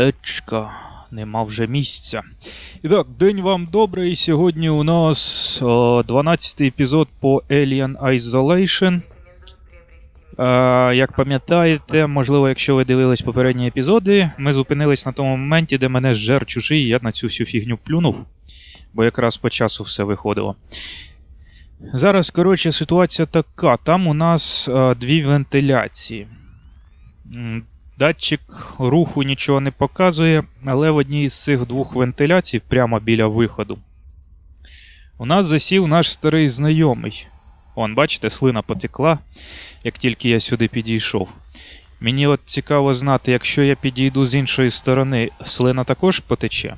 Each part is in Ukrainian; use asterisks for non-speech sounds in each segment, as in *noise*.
Аптечка. Нема вже місця. І так, день вам добрий. Сьогодні у нас о, 12 епізод по Alien Isolation. Е, як пам'ятаєте, можливо, якщо ви дивились попередні епізоди, ми зупинились на тому моменті, де мене зжер чужий, і я на цю всю фігню плюнув, бо якраз по часу все виходило. Зараз, коротше, ситуація така. Там у нас е, дві вентиляції. Датчик руху нічого не показує, але в одній із цих двох вентиляцій, прямо біля виходу, у нас засів наш старий знайомий. Вон, бачите, слина потекла, як тільки я сюди підійшов. Мені от цікаво знати, якщо я підійду з іншої сторони, слина також потече.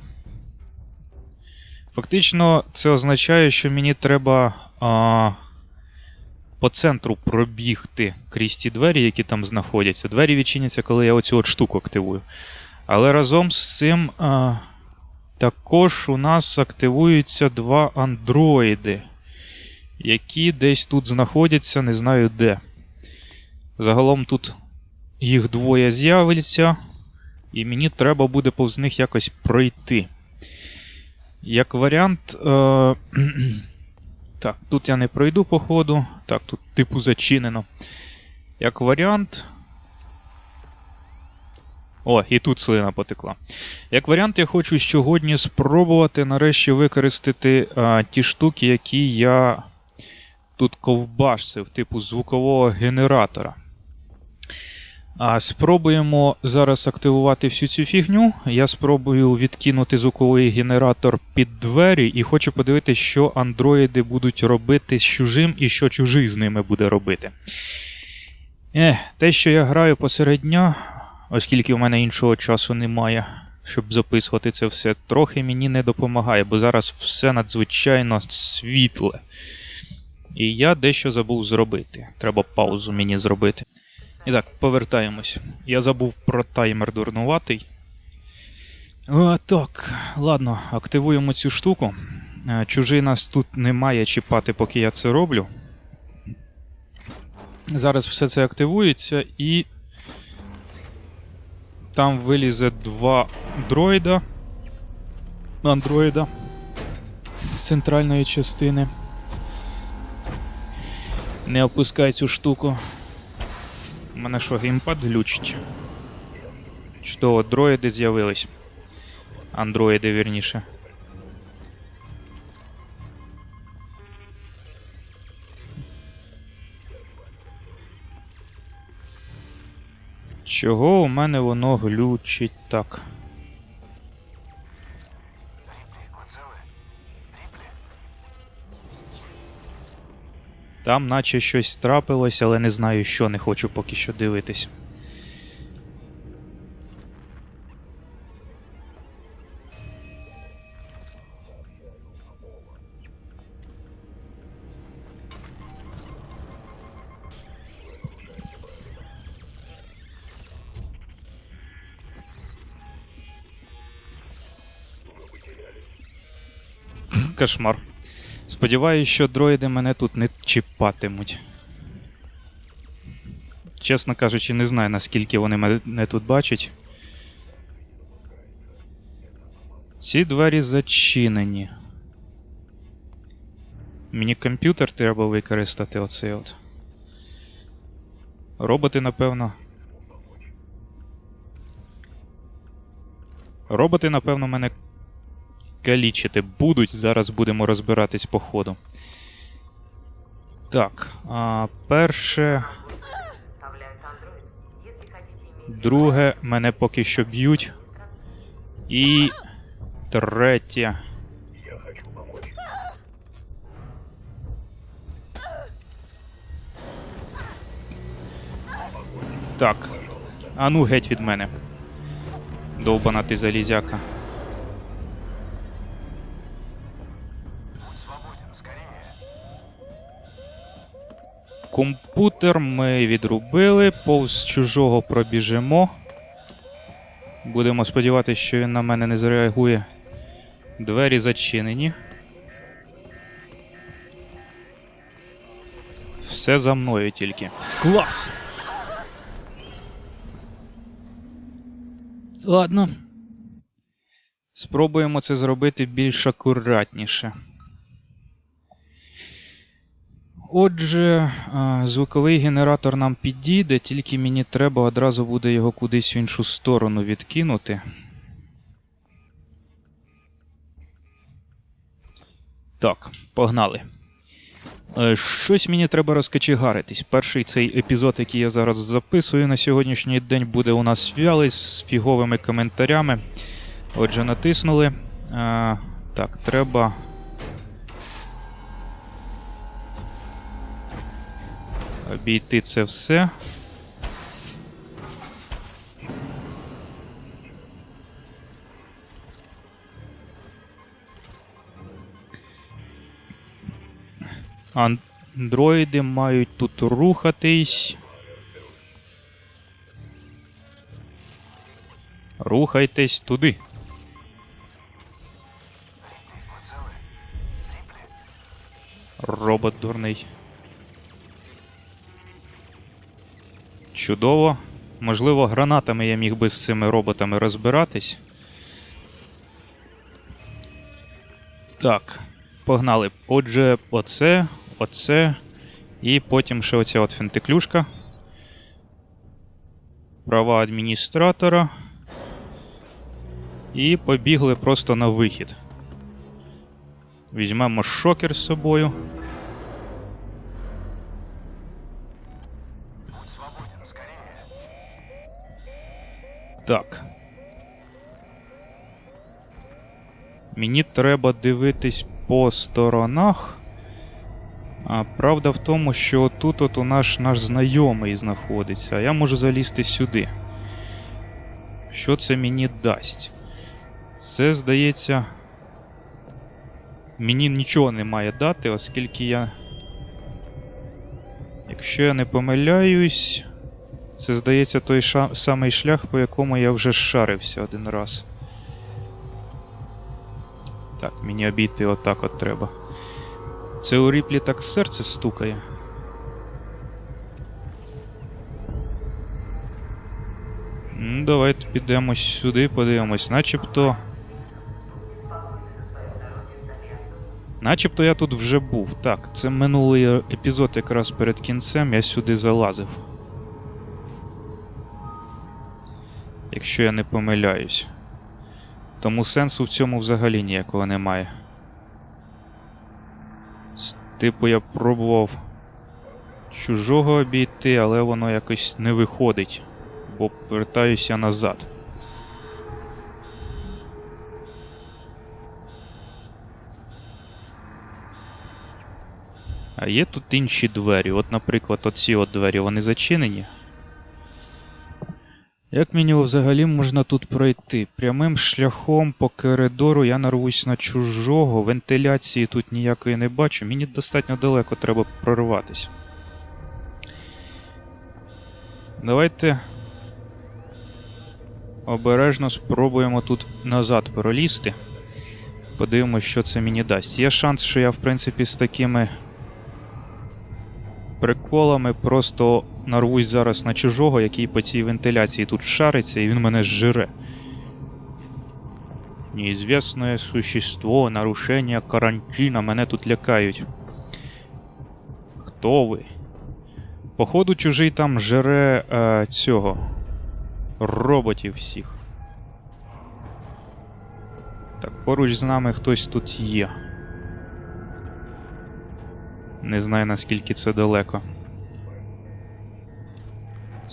Фактично, це означає, що мені треба а, по центру пробігти крізь ті двері, які там знаходяться. Двері відчиняться, коли я оцю от штуку активую. Але разом з цим а, також у нас активуються два андроїди, які десь тут знаходяться, не знаю де. Загалом тут їх двоє з'явиться, і мені треба буде повз них якось пройти. Як варіант. Е- *clears throat* так, тут я не пройду по ходу. Так, тут типу зачинено. Як варіант. О, і тут слина потекла. Як варіант, я хочу сьогодні спробувати нарешті використати а, ті штуки, які я тут ковбашцив, типу звукового генератора. А, спробуємо зараз активувати всю цю фігню. Я спробую відкинути звуковий генератор під двері і хочу подивитися, що андроїди будуть робити з чужим і що чужий з ними буде робити. Ех, те, що я граю посеред дня, оскільки в мене іншого часу немає, щоб записувати це все, трохи мені не допомагає, бо зараз все надзвичайно світле. І я дещо забув зробити. Треба паузу мені зробити. І так, повертаємось. Я забув про таймер дурнуватий. О, так, ладно, активуємо цю штуку. Е, Чужий нас тут не має чіпати, поки я це роблю. Зараз все це активується і. Там вилізе два дроїда. Андроїда з центральної частини. Не опускай цю штуку. У мене що, геймпад глючить? Чудово, дроїди з'явились. Андроїди, вірніше. Чого у мене воно глючить так? Там наче щось трапилось, але не знаю що, не хочу поки що дивитись. Кошмар. Сподіваюсь, що дроїди мене тут не чіпатимуть. Чесно кажучи, не знаю, наскільки вони мене тут бачать. Ці двері зачинені. Мені комп'ютер треба використати оцей от. Роботи, напевно. Роботи, напевно, мене калічити будуть. Зараз будемо розбиратись по ходу. Так, а, перше. Друге, мене поки що б'ють. І третє. Так. А ну геть від мене. Довбана ти залізяка. Комп'ютер ми відрубили, повз чужого пробіжимо. Будемо сподіватися, що він на мене не зреагує. Двері зачинені. Все за мною тільки. Клас! Ладно, Спробуємо це зробити більш акуратніше. Отже, звуковий генератор нам підійде, тільки мені треба одразу буде його кудись в іншу сторону відкинути. Так, погнали. Е, Щось мені треба розкачегаритись. Перший цей епізод, який я зараз записую на сьогоднішній день, буде у нас вялий з фіговими коментарями. Отже, натиснули. Так, треба. Обійти це все. Андроїди мають тут рухатись. Рухайтесь туди. Робот дурний. Чудово. Можливо, гранатами я міг би з цими роботами розбиратись. Так, погнали. Отже, оце, оце. І потім ще оця от фентиклюшка. Права адміністратора. І побігли просто на вихід. Візьмемо шокер з собою. Так. Мені треба дивитись по сторонах. А правда в тому, що тут от у наш наш знайомий знаходиться, а я можу залізти сюди. Що це мені дасть? Це, здається. Мені нічого не має дати, оскільки я. Якщо я не помиляюсь. Це, здається, той ша... самий шлях, по якому я вже шарився один раз. Так, мені обійти отак от треба. Це у ріплі так серце стукає. Ну, давайте підемо сюди, подивимось. Начебто. Начебто я тут вже був. Так, це минулий епізод якраз перед кінцем, я сюди залазив. Якщо я не помиляюсь. Тому сенсу в цьому взагалі ніякого немає. Типу я пробував чужого обійти, але воно якось не виходить, бо повертаюся назад. А є тут інші двері. От, наприклад, оці от двері, вони зачинені. Як мені взагалі можна тут пройти? Прямим шляхом по коридору я нарвусь на чужого, вентиляції тут ніякої не бачу, мені достатньо далеко треба прорватися. Давайте обережно спробуємо тут назад пролізти. Подивимось, що це мені дасть. Є шанс, що я, в принципі, з такими приколами просто нарвусь зараз на чужого, який по цій вентиляції тут шариться, і він мене зжире. Неізвісне существо, нарушення карантина, мене тут лякають. Хто ви? Походу, чужий там жере е, цього. Роботів всіх. Так, поруч з нами хтось тут є. Не знаю наскільки це далеко.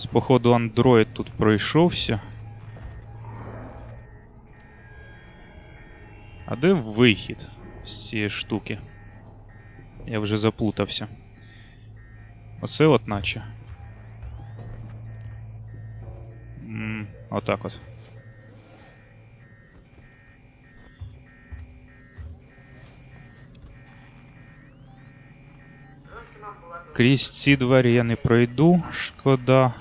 З походу Android тут пройшовся. А де вихід з цієї штуки? Я вже заплутався. Оце от наче. М, Отак от. Крізь ці двері я не пройду, шкода.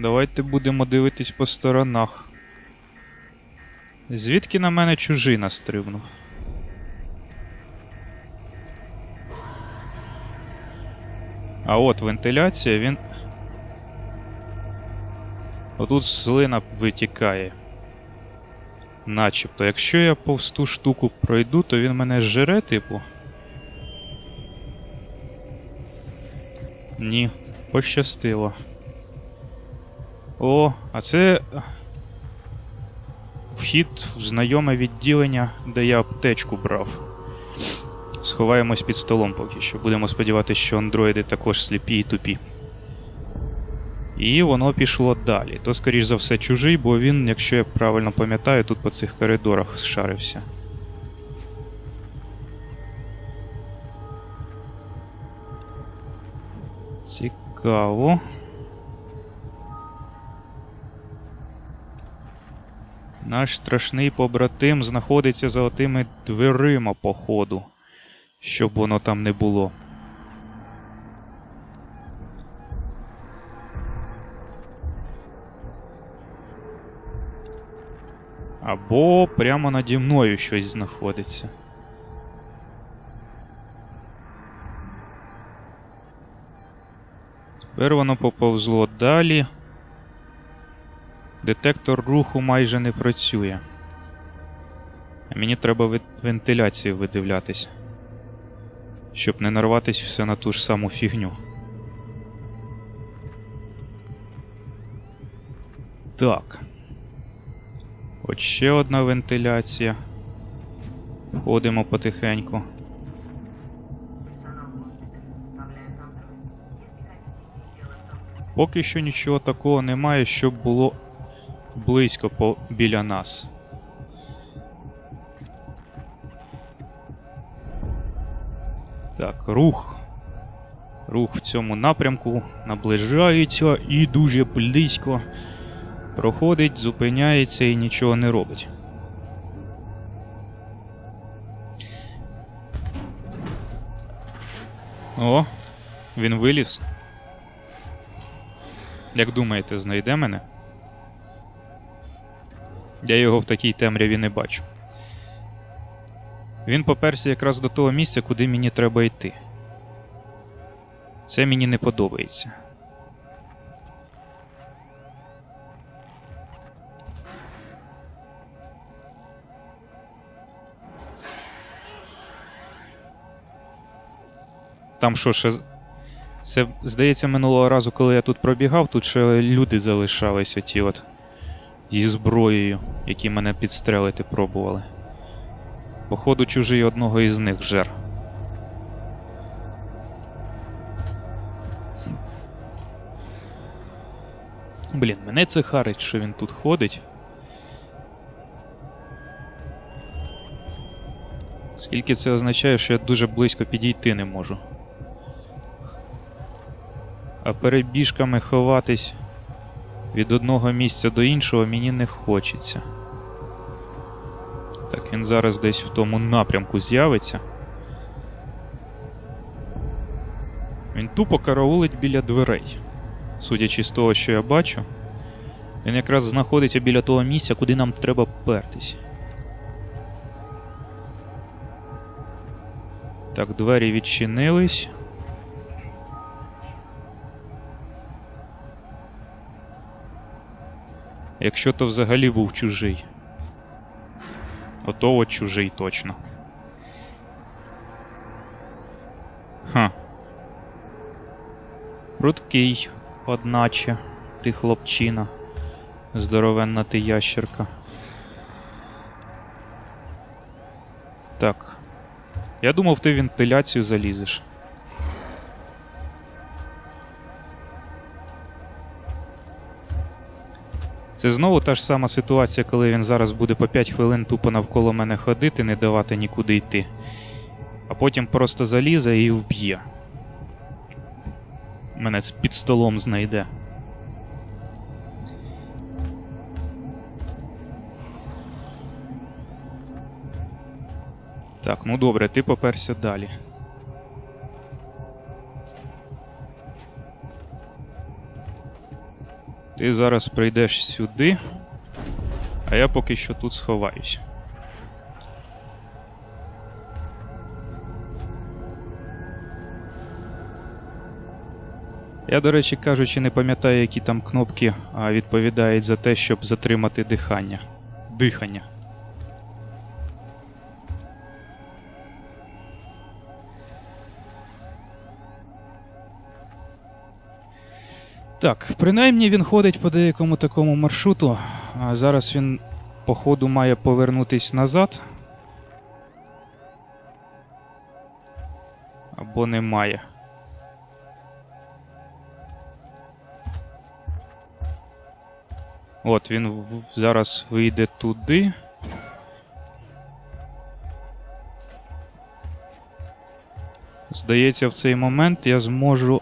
Давайте будемо дивитись по сторонах. Звідки на мене чужий настрибнув? А от вентиляція, він. Отут слина витікає. Начебто, якщо я повз ту штуку пройду, то він мене зжере, типу. Ні, пощастило. О, а це. Вхід в знайоме відділення, де я аптечку брав. Сховаємось під столом поки що. Будемо сподіватися, що андроїди також сліпі і тупі. І воно пішло далі. То, скоріш за все, чужий, бо він, якщо я правильно пам'ятаю, тут по цих коридорах шарився. Цікаво. Наш страшний побратим знаходиться за отими дверима, походу. Щоб воно там не було. Або прямо наді мною щось знаходиться. Тепер воно поповзло далі. Детектор руху майже не працює. А мені треба від вентиляції видивлятись. Щоб не нарватись все на ту ж саму фігню. Так. От ще одна вентиляція. Входимо потихеньку. Поки що нічого такого немає, щоб було близько по... біля нас. Так, рух. Рух в цьому напрямку наближається і дуже близько проходить, зупиняється і нічого не робить. О, він виліз. Як думаєте, знайде мене? Я його в такій темряві не бачу. Він поперся якраз до того місця, куди мені треба йти. Це мені не подобається. Там що ще. Це, здається, минулого разу, коли я тут пробігав, тут ще люди залишались оті от. Зі зброєю, які мене підстрелити пробували. Походу, чужий одного із них жер. Блін, мене це харить, що він тут ходить. Скільки це означає, що я дуже близько підійти не можу. А перебіжками ховатись від одного місця до іншого мені не хочеться. Так, він зараз десь в тому напрямку з'явиться. Він тупо караулить біля дверей. Судячи з того, що я бачу, він якраз знаходиться біля того місця, куди нам треба пертись. Так, двері відчинились. Якщо то взагалі був чужий. Ото от чужий точно. Ха. Прудкий, одначе, ти хлопчина. Здоровенна ти ящерка. Так. Я думав, ти в вентиляцію залізеш. Це знову та ж сама ситуація, коли він зараз буде по 5 хвилин тупо навколо мене ходити, не давати нікуди йти. А потім просто залізе і вб'є. Мене під столом знайде. Так, ну добре, ти поперся далі. Ти зараз прийдеш сюди, а я поки що тут сховаюсь. Я, до речі, кажучи, не пам'ятаю, які там кнопки відповідають за те, щоб затримати дихання. Дихання. Так, принаймні він ходить по деякому такому маршруту. А зараз він, походу, має повернутись назад. Або не має. От він зараз вийде туди. Здається, в цей момент я зможу.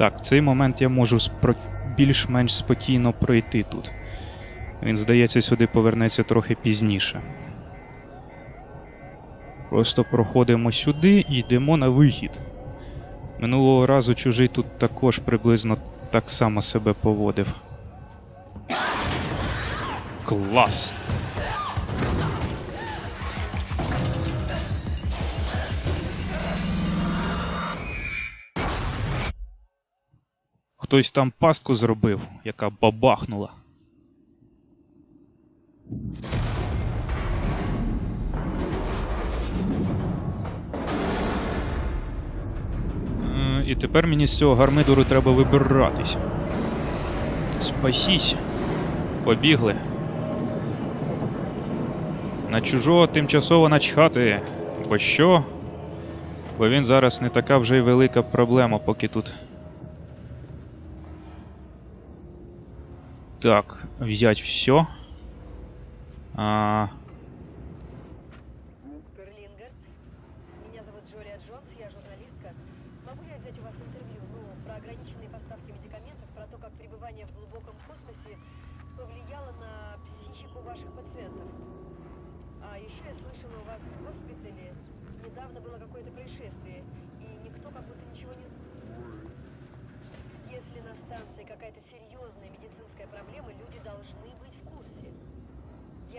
Так, в цей момент я можу спро- більш-менш спокійно пройти тут. Він, здається, сюди повернеться трохи пізніше. Просто проходимо сюди і йдемо на вихід. Минулого разу чужий тут також приблизно так само себе поводив. Клас! Хтось там пастку зробив, яка бабахнула. Е, І тепер мені з цього гармидуру треба вибиратись. Спасісь. Побігли. На чужого тимчасово начхати. Бо що? Бо він зараз не така вже й велика проблема, поки тут. Так, взять все. А,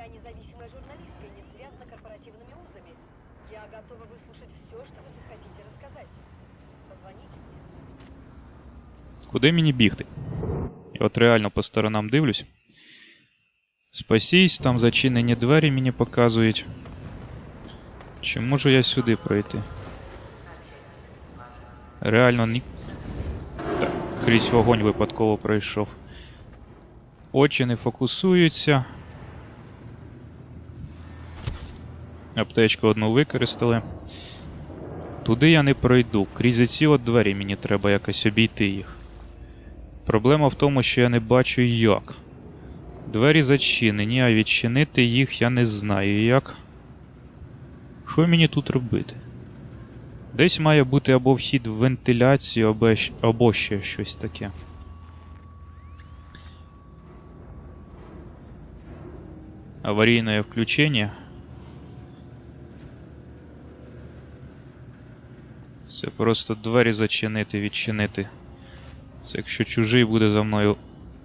Я независимая журналистка и не связана корпоративными узами. Я готова выслушать все, что вы захотите рассказать. Позвоните мне. Куди мені бігти? Я от реально по сторонам дивлюсь. Спасісь, там зачинені двері мені показують. Чи можу я сюди пройти? Реально ні. Так, крізь вогонь випадково пройшов. Очі не фокусуються. Аптечку одну використали. Туди я не пройду. Крізь ці от двері мені треба якось обійти їх. Проблема в тому, що я не бачу як. Двері зачинені, а відчинити їх я не знаю як. Що мені тут робити? Десь має бути або вхід в вентиляцію, або, або ще щось таке. Аварійне включення. Це просто двері зачинити, відчинити. Це якщо чужий буде за мною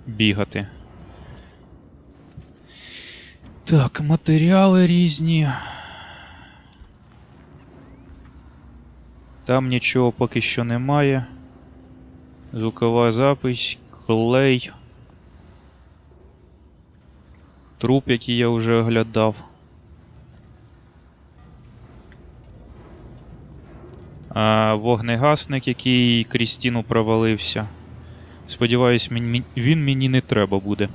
бігати. Так, матеріали різні. Там нічого поки що немає. Звукова запись, клей. Труп, який я вже оглядав. Вогнегасник, який крізь стіну провалився. Сподіваюсь, він мені не треба буде.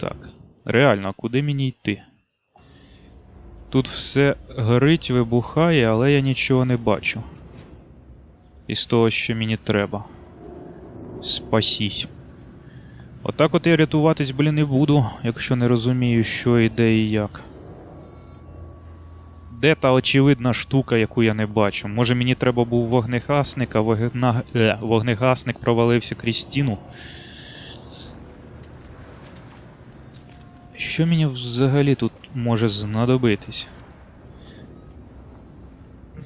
Так. Реально, куди мені йти? Тут все горить, вибухає, але я нічого не бачу. Із того, що мені треба. Спасісь. Отак от я рятуватись, блін, не буду, якщо не розумію, що і де і як. Де та очевидна штука, яку я не бачу? Може мені треба був вогнегасник, а вогна... е, вогнегасник провалився крізь стіну. Що мені взагалі тут може знадобитись?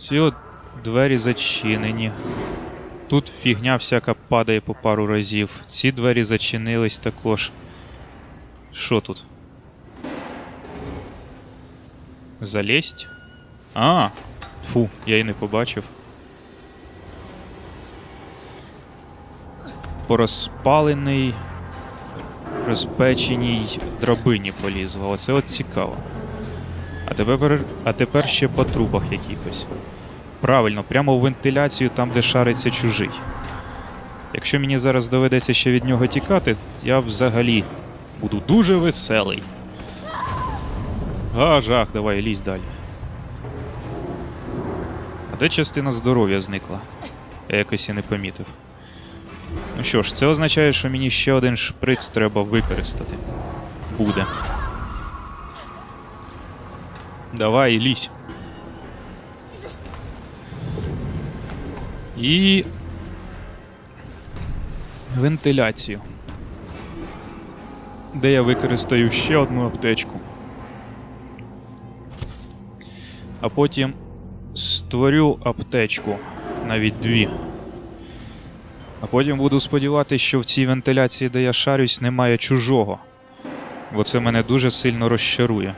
Ці от двері зачинені. Тут фігня всяка падає по пару разів. Ці двері зачинились також. Що тут? Залезть? А! Фу, я і не побачив. По розпаленій, розпеченій драбині полізла. Оце от цікаво. А тепер, а тепер ще по трубах якихось. Правильно, прямо в вентиляцію там, де шариться чужий. Якщо мені зараз доведеться ще від нього тікати, я взагалі буду дуже веселий. А, жах, давай, лізь далі. Де частина здоров'я зникла? Я якось і не помітив. Ну що ж, це означає, що мені ще один шприц треба використати. Буде. Давай, лізь. І. Вентиляцію. Де я використаю ще одну аптечку. А потім створю аптечку. Навіть дві. А потім буду сподіватися, що в цій вентиляції, де я шарюсь, немає чужого. Бо це мене дуже сильно розчарує.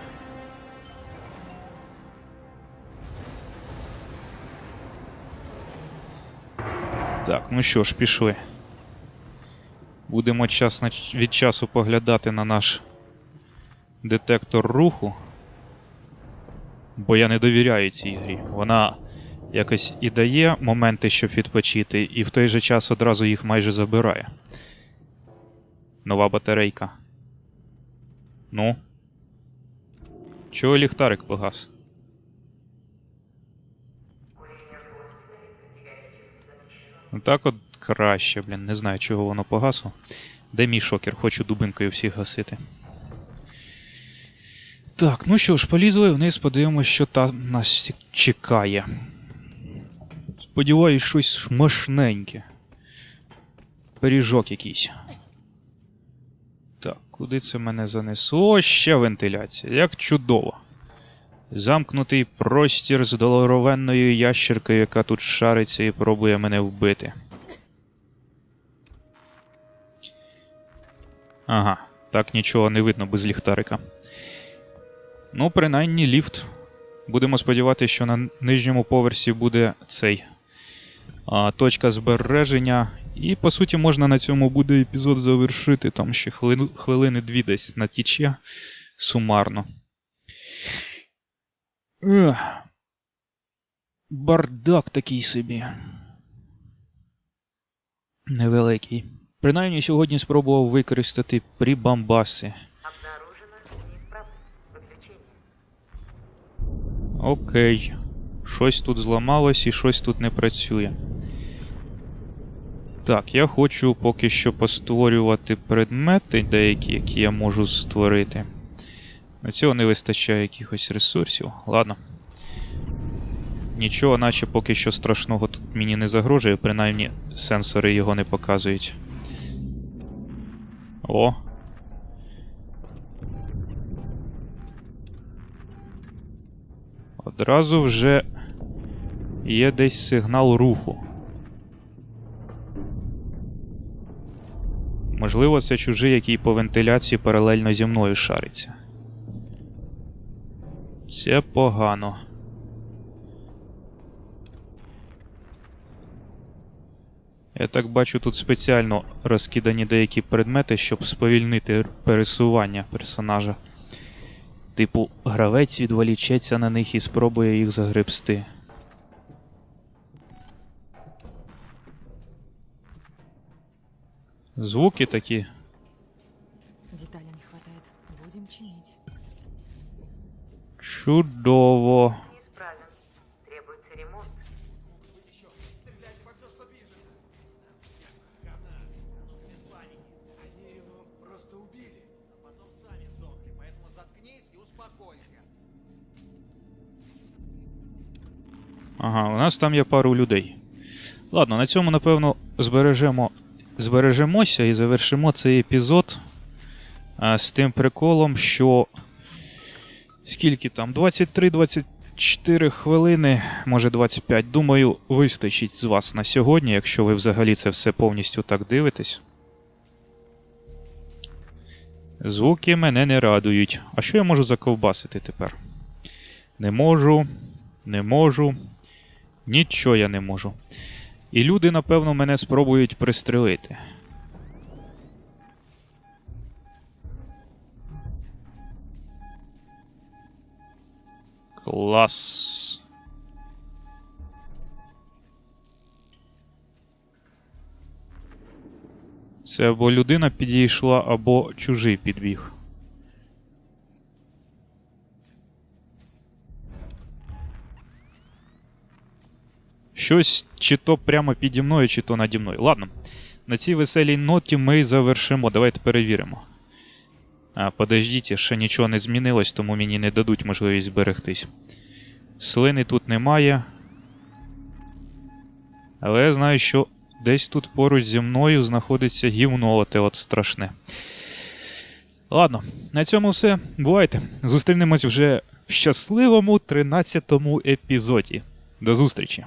Так, ну що ж, пішли. Будемо час від часу поглядати на наш детектор руху. Бо я не довіряю цій грі. Вона якось і дає моменти, щоб відпочити, і в той же час одразу їх майже забирає. Нова батарейка. Ну. Чого ліхтарик погас? Ну так от краще, блін, не знаю, чого воно погасло. Де мій шокер? Хочу дубинкою всіх гасити. Так, ну що ж, полізли вниз, подивимось, що там нас чекає. Сподіваюсь, щось смачненьке. Пиріжок якийсь. Так, куди це мене занесло? Ще вентиляція. Як чудово. Замкнутий простір з долоровенною ящеркою, яка тут шариться і пробує мене вбити. Ага, так нічого не видно без ліхтарика. Ну, принаймні ліфт. Будемо сподіватися, що на нижньому поверсі буде цей точка збереження. І по суті можна на цьому буде епізод завершити. Там ще хвилин, хвилини дві десь натіче сумарно. Ех. Бардак такий собі. Невеликий. Принаймні сьогодні спробував використати прибамбаси. Окей. Щось тут зламалось і щось тут не працює. Так, я хочу поки що постворювати предмети деякі, які я можу створити. На цього не вистачає якихось ресурсів. Ладно. Нічого, наче поки що страшного тут мені не загрожує, принаймні сенсори його не показують. О. Одразу вже є десь сигнал руху. Можливо, це чужий, який по вентиляції паралельно зі мною шариться. Це погано. Я так бачу, тут спеціально розкидані деякі предмети, щоб сповільнити пересування персонажа. Типу, гравець відволічеться на них і спробує їх загребсти. Звуки такі. Деталей не хватает. Будем чинить. Чудово. Требуется ремонт. Они его просто убили, а потом сами сдохли, поэтому заткнись и успокойся. Ага, у нас там є пару людей. Ладно, на цьому, напевно, збережемо, збережемося і завершимо цей епізод з тим приколом, що. Скільки там? 23-24 хвилини, може 25. Думаю, вистачить з вас на сьогодні, якщо ви взагалі це все повністю так дивитесь. Звуки мене не радують. А що я можу заковбасити тепер? Не можу. Не можу. Нічого я не можу. І люди, напевно, мене спробують пристрелити. Клас. Це або людина підійшла, або чужий підбіг. Щось чи то прямо піді мною, чи то наді мною. Ладно. На цій веселій ноті ми завершимо. Давайте перевіримо. А, подождіть, ще нічого не змінилось, тому мені не дадуть можливість зберегтись. Слини тут немає. Але я знаю, що десь тут поруч зі мною знаходиться гівно оте от страшне. Ладно, на цьому все. Бувайте. Зустрінемось вже в щасливому 13-му епізоді. До зустрічі!